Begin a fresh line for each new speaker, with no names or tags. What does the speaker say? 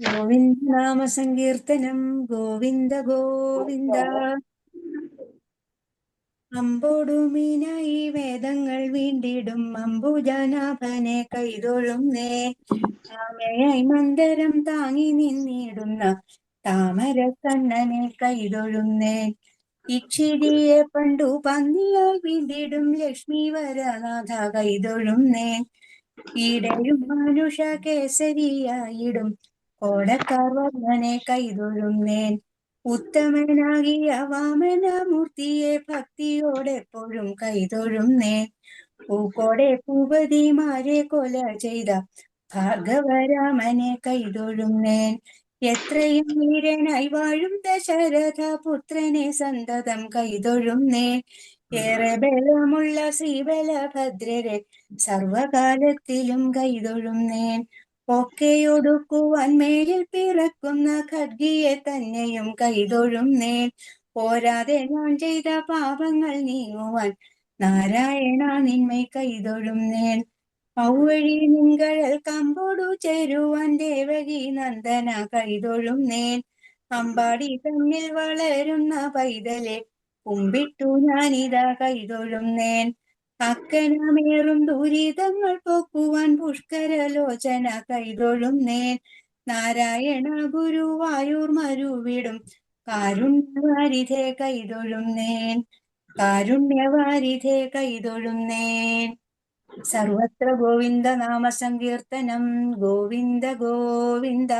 ഗോവിന്ദ നാമ സങ്കീർത്തനം ഗോവിന്ദ ഗോവിന്ദ. അമ്പോടുമീനായി വേദങ്ങൾ വീണ്ടിടും അംബുജനാഭനെ കൈതൊഴുന്നേ. താമയായി മന്ദരം താങ്ങി നിന്നിടുന്ന താമര കണ്ണനെ കൈതൊഴുന്നേ. ഇക്ഷിതിയെ പണ്ടു പന്നിയായി വീണ്ടിടും ലക്ഷ്മി വരനാഥ കൈതൊഴുന്നേ. ഈടയും മനുഷ കേസരിയായിടും കോടക്കാർ വർണനെ കൈതൊഴുന്നേൻ. ഉത്തമനാകിയ വാമനമൂർത്തിയെ ഭക്തിയോടെപ്പോഴും കൈതൊഴുന്നേൻ. പൂക്കോടെ ഭൂപതിമാരെ കൊല ചെയ്ത ഭാഗവരാമനെ കൈതൊഴുന്നേൻ. എത്രയും വീരനായി വാഴും ദശരഥ പുത്രനെ സന്തതം കൈതൊഴുന്നേൻ. ഏറെ ബലമുള്ള ശ്രീബലഭദ്രരെ സർവകാലത്തിലും കൈതൊഴുന്നേൻ. ഒക്കെയൊടുക്കുവാൻ മേലിൽ പിറക്കുന്ന ഖഡ്ഗിയെ തന്നെയും കൈതൊഴും നേൻ പോരാതെ ഞാൻ ചെയ്ത പാപങ്ങൾ നീങ്ങുവാൻ നാരായണ നിന്മൈ കൈതൊഴുന്നേൻ. ഔവഴി നിങ്ങൾ കമ്പോടു ചേരുവാൻ ദേവകി നന്ദന കൈതൊഴും നേൻ അമ്പാടി തന്നിൽ വളരുന്ന പൈതലെ കുമ്പിട്ടു ഞാനിതാ കൈതൊഴുന്നേൻ. അക്കനമേറും ദുരിതങ്ങൾ പോക്കുവാൻ പുഷ്കരലോചന കൈതൊഴുന്നേൻ നാരായണ ഗുരുവായൂർ മരുവിടും. കാരുണ്യവാരിധെ കൈതൊഴുന്നേൻ കാരുണ്യവാരിധെ കൈതൊഴുന്നേൻ സർവത്ര ഗോവിന്ദ നാമ സങ്കീർത്തനം. ഗോവിന്ദ ഗോവിന്ദ.